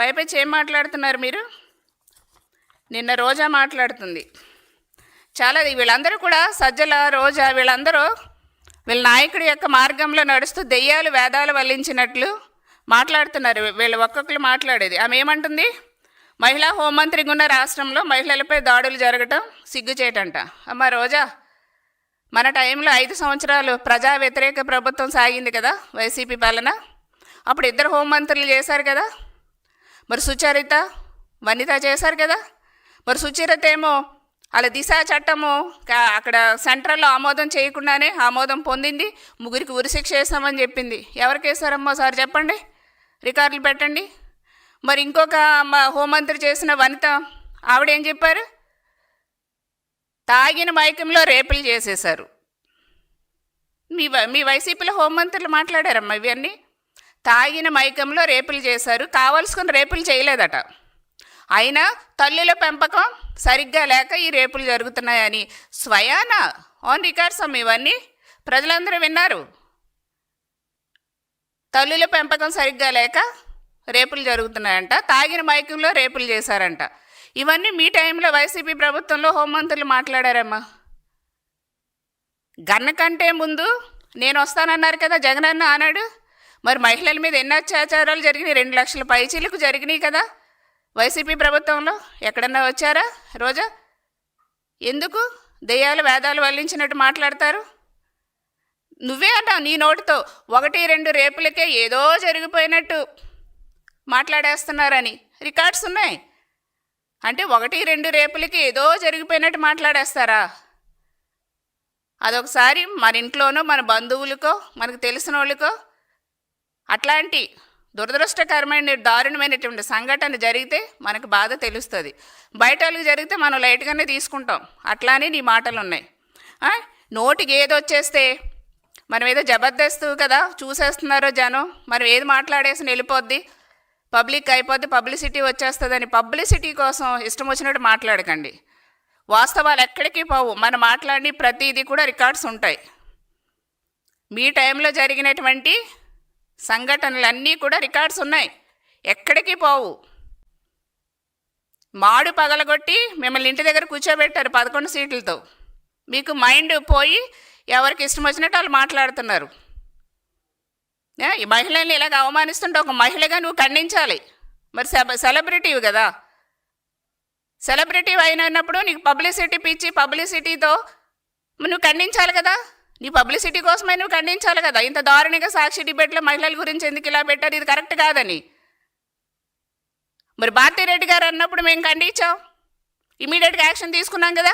పైపెచ్చి ఏం మాట్లాడుతున్నారు మీరు? నిన్న రోజా మాట్లాడుతుంది. చాలా వీళ్ళందరూ కూడా సజ్జల రోజా వీళ్ళందరూ వీళ్ళ నాయకుడి యొక్క మార్గంలో నడుస్తూ దెయ్యాలు వేదాలు వల్లించినట్లు మాట్లాడుతున్నారు. వీళ్ళు ఒక్కొక్కరు మాట్లాడేది. ఆమె ఏమంటుంది? మహిళా హోంమంత్రిగా ఉన్న రాష్ట్రంలో మహిళలపై దాడులు జరగటం సిగ్గుచేటంట అమ్మ రోజా మన టైంలో ఐదు సంవత్సరాలు ప్రజా వ్యతిరేక ప్రభుత్వం సాగింది కదా వైసీపీ పాలన? అప్పుడు ఇద్దరు హోంమంత్రులు చేశారు కదా? మరి సుచరిత వనిత చేశారు కదా? మరి సుచరిత ఏమో అలా దిశ చట్టము అక్కడ సెంట్రల్లో ఆమోదం చేయకుండానే ఆమోదం పొందింది ముగ్గురికి ఉరిశిక్ష వేస్తామని చెప్పింది. ఎవరికి వేశారమ్మో సార్ చెప్పండి రికార్డులు పెట్టండి. మరి ఇంకొక మా హోంమంత్రి చేసిన వనిత ఆవిడేం చెప్పారు? తాగిన మైకంలో రేపులు చేసేశారు. మీ మీ వైసీపీలో హోంమంత్రులు మాట్లాడారమ్మా ఇవన్నీ? తాగిన మైకంలో రేపులు చేశారు. కావలసుకుని రేపులు చేయలేదట. అయినా తల్లుల పెంపకం సరిగ్గా లేక ఈ రేపులు జరుగుతున్నాయని స్వయాన ఆన్ రికార్డ్స్ అమ్మ ఇవన్నీ ప్రజలందరూ విన్నారు. తల్లుల పెంపకం సరిగ్గా లేక రేపులు జరుగుతున్నాయంట. తాగిన మైకంలో రేపులు చేశారంట. ఇవన్నీ మీ టైంలో వైసీపీ ప్రభుత్వంలో హోంమంత్రులు మాట్లాడారమ్మా. గన్న కంటే ముందు నేను వస్తానన్నారు కదా జగనన్న అన్నాడు. మరి మహిళల మీద ఎన్ని అత్యాచారాలు జరిగినాయి. రెండు లక్షల పైచీలకు జరిగినాయి కదా. వైసీపీ ప్రభుత్వంలో ఎక్కడన్నా వచ్చారా? రోజా? ఎందుకు? దెయ్యాలు వేదాలు వల్లించినట్టు మాట్లాడతారు. నువ్వే అంటావు నీ నోటితో ఒకటి రెండు రేపులకే ఏదో జరిగిపోయినట్టు మాట్లాడేస్తున్నారని. రికార్డ్స్ ఉన్నాయి. అంటే ఒకటి రెండు రేపులకి ఏదో జరిగిపోయినట్టు మాట్లాడేస్తారా? అదొకసారి మన ఇంట్లోనో మన బంధువులకో మనకు తెలిసిన వాళ్ళకో అట్లాంటి దురదృష్టకరమైన దారుణమైనటువంటి సంఘటన జరిగితే మనకు బాధ తెలుస్తుంది. బయట వాళ్ళకి జరిగితే మనం లైట్గానే తీసుకుంటాం. అట్లానే నీ మాటలు ఉన్నాయి నోటికి ఏది వచ్చేస్తే మనం ఏదో జబర్దస్త్ కదా చూసేస్తున్నారో జనం మనం ఏది మాట్లాడేసి వెళ్ళిపోద్ది. పబ్లిక్ అయిపోద్ది పబ్లిసిటీ వచ్చేస్తుందని పబ్లిసిటీ కోసం ఇష్టం వచ్చినట్టు మాట్లాడకండి. వాస్తవాలు ఎక్కడికి పోవు. మనం మాట్లాడి ప్రతిదీ కూడా రికార్డ్స్ ఉంటాయి. మీ టైంలో జరిగినటువంటి సంఘటనలన్నీ కూడా రికార్డ్స్ ఉన్నాయి. ఎక్కడికి పోవు. మాడు పగలగొట్టి మిమ్మల్ని ఇంటి దగ్గర కూర్చోబెట్టారు పదకొండు సీట్లతో. మీకు మైండ్ పోయి ఎవరికి ఇష్టం వచ్చినట్టు వాళ్ళు మాట్లాడుతున్నారు. ఈ మహిళల్ని ఇలాగ అవమానిస్తుంటే ఒక మహిళగా నువ్వు ఖండించాలి. మరి సెబ సెలబ్రిటీవి కదా. సెలబ్రిటీ అయినప్పుడు నీకు పబ్లిసిటీ పిచ్చి పబ్లిసిటీతో నువ్వు ఖండించాలి కదా. నీ పబ్లిసిటీ కోసమే నువ్వు ఖండించాలి కదా. ఇంత దారుణంగా సాక్షి డిబేట్లో మహిళల గురించి ఎందుకు ఇలా పెట్టారు? ఇది కరెక్ట్ కాదని. మరి భారతిరెడ్డి గారు అన్నప్పుడు మేము ఖండించాం. ఇమీడియట్గా యాక్షన్ తీసుకున్నాం కదా.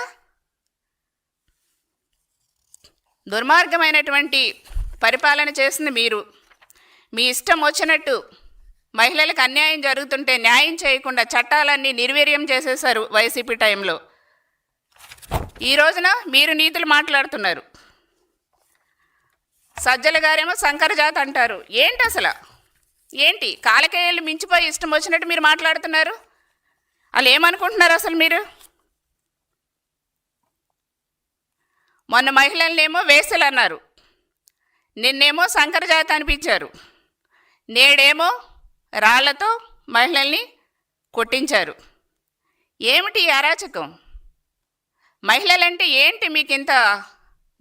దుర్మార్గమైనటువంటి పరిపాలన చేసింది మీరు. మీ ఇష్టం వచ్చినట్టు మహిళలకు అన్యాయం జరుగుతుంటే న్యాయం చేయకుండా చట్టాలన్నీ నిర్వీర్యం చేసేశారు వైసీపీ టైంలో ఈ రోజున మీరు నీతులు మాట్లాడుతున్నారు. సజ్జల గారేమో శంకరజాత్ అంటారు. ఏంటి అసలు? ఏంటి? కాలకేయాలు మించిపోయి ఇష్టం వచ్చినట్టు మీరు మాట్లాడుతున్నారు? వాళ్ళు ఏమనుకుంటున్నారు అసలు మీరు? మొన్న మహిళలనేమో వేసలు అన్నారు నిన్నేమో శంకరజాత అనిపించారు. నేడేమో రాళ్ళతో మహిళల్ని కొట్టించారు. ఏమిటి ఈ అరాచకం? మహిళలంటే ఏంటి మీకు ఇంత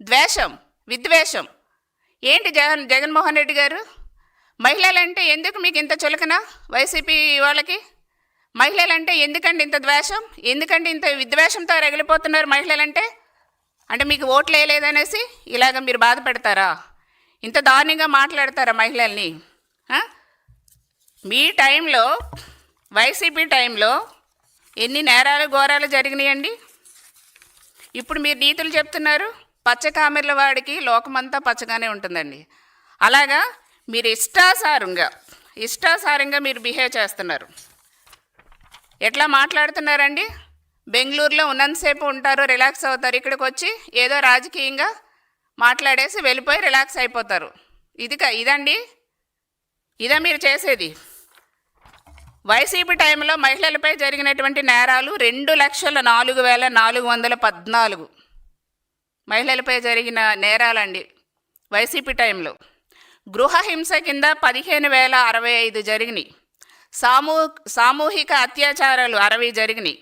ద్వేషం విద్వేషం? ఏంటి జగన్ జగన్మోహన్ రెడ్డి గారు? మహిళలంటే ఎందుకు మీకు ఇంత చులకన వైసీపీ వాళ్ళకి? మహిళలంటే ఎందుకండి ఇంత ద్వేషం? ఎందుకంటే ఇంత విద్వేషంతో రగిలిపోతున్నారు మహిళలంటే? అంటే మీకు ఓట్లు వేయలేదనేసి ఇలాగ మీరు బాధపెడతారా ఇంత దారుణంగా మాట్లాడతారా మహిళల్ని? మీ టైంలో వైసీపీ టైంలో ఎన్ని నేరాలు ఘోరాలు జరిగినాయండి? ఇప్పుడు మీరు నీతులు చెప్తున్నారు పచ్చ కామెర్ల వాడికి లోకమంతా పచ్చగానే ఉంటుందండి. అలాగా మీరు ఇష్టాసారంగా ఇష్టాసారంగా మీరు బిహేవ్ చేస్తున్నారు. ఎట్లా మాట్లాడుతున్నారండి? బెంగళూరులో ఉన్నంతసేపు ఉంటారు రిలాక్స్ అవుతారు ఇక్కడికి వచ్చి ఏదో రాజకీయంగా మాట్లాడేసి వెళ్ళిపోయి రిలాక్స్ అయిపోతారు. ఇది ఇదండి? ఇదా మీరు చేసేది? వైసీపీ టైంలో మహిళలపై జరిగినటువంటి నేరాలు రెండు లక్షల నాలుగు వేల నాలుగు వందల పద్నాలుగు. మహిళలపై జరిగిన నేరాలండి. వైసీపీ టైంలో. గృహ హింస కింద పదిహేను వేల అరవై ఐదు జరిగినాయి. సామూ సామూహిక అత్యాచారాలు అరవై జరిగినాయి.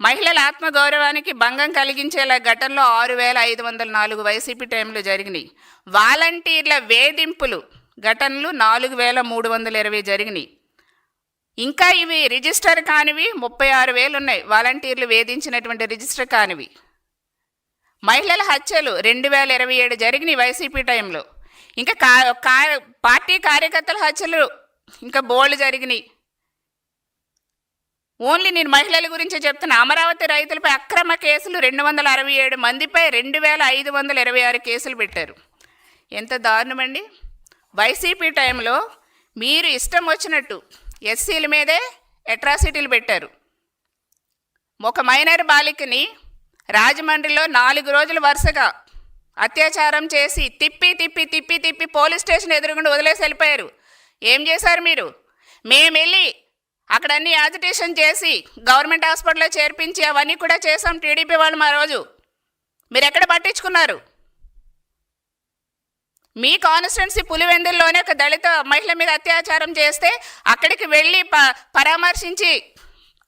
మహిళల ఆత్మగౌరవానికి భంగం కలిగించేలా ఘటనలో ఆరు వేల ఐదు వందల నాలుగు వైసీపీ టైంలో జరిగినాయి. వాలంటీర్ల వేధింపులు ఘటనలు నాలుగు వేల మూడు వందల ఇరవై జరిగినాయి. ఇంకా ఇవి రిజిస్టర్ కానివి ముప్పై ఆరు వేలు ఉన్నాయి. వాలంటీర్లు వేధించినటువంటి రిజిస్టర్ కానివి. మహిళల హత్యలు రెండు వేల ఇరవై ఏడు జరిగినాయి వైసీపీ టైంలో. ఇంకా కా పార్టీ కార్యకర్తల హత్యలు ఇంకా బోల్డ్ జరిగినాయి. ఓన్లీ నేను మహిళల గురించి చెప్తున్నా. అమరావతి రైతులపై అక్రమ కేసులు రెండు వందల అరవై ఏడు మందిపై రెండు వేల ఐదు వందల ఇరవై ఆరు కేసులు పెట్టారు. ఎంత దారుణమండి. వైసీపీ టైంలో మీరు ఇష్టం వచ్చినట్టు ఎస్సీల మీదే అట్రాసిటీలు పెట్టారు. ఒక మైనర్ బాలికని రాజమండ్రిలో నాలుగు రోజులు వరుసగా అత్యాచారం చేసి తిప్పి తిప్పి తిప్పి తిప్పి పోలీస్ స్టేషన్ ఎదురుగుండా వదిలేసి వెళ్ళిపోయారు. ఏం చేశారు మీరు? మేము వెళ్ళి అక్కడ అన్ని యాజిటేషన్ చేసి గవర్నమెంట్ హాస్పిటల్లో చేర్పించి అవన్నీ కూడా చేసాం టీడీపీ వాళ్ళు మా రోజు. మీరు ఎక్కడ పట్టించుకున్నారు? మీ కాన్స్టిట్యున్సీ పులివెందుల్లోనే ఒక దళిత మహిళ మీద అత్యాచారం చేస్తే అక్కడికి వెళ్ళి ప పరామర్శించి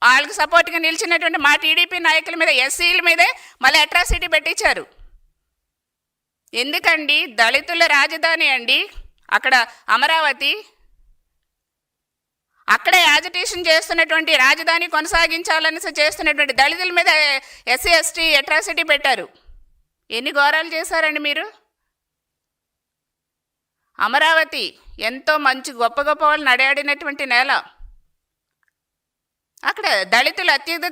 వాళ్ళకి సపోర్ట్గా నిలిచినటువంటి మా టీడీపీ నాయకుల మీద ఎస్సీల మీదే మళ్ళీ అట్రాసిటీ పెట్టించారు. ఎందుకండి? దళితుల రాజధాని అండి. అక్కడ అమరావతి అక్కడే యాజిటేషన్ చేస్తున్నటువంటి రాజధాని కొనసాగించాలని చేస్తున్నటువంటి దళితుల మీద ఎస్సీ ఎస్టీ అట్రాసిటీ పెట్టారు. ఎన్ని ఘోరాలు చేశారండి మీరు? అమరావతి ఎంతో మంచి గొప్ప గొప్ప వాళ్ళు నడయాడినటువంటి నేల. అక్కడ దళితులు అత్యధిక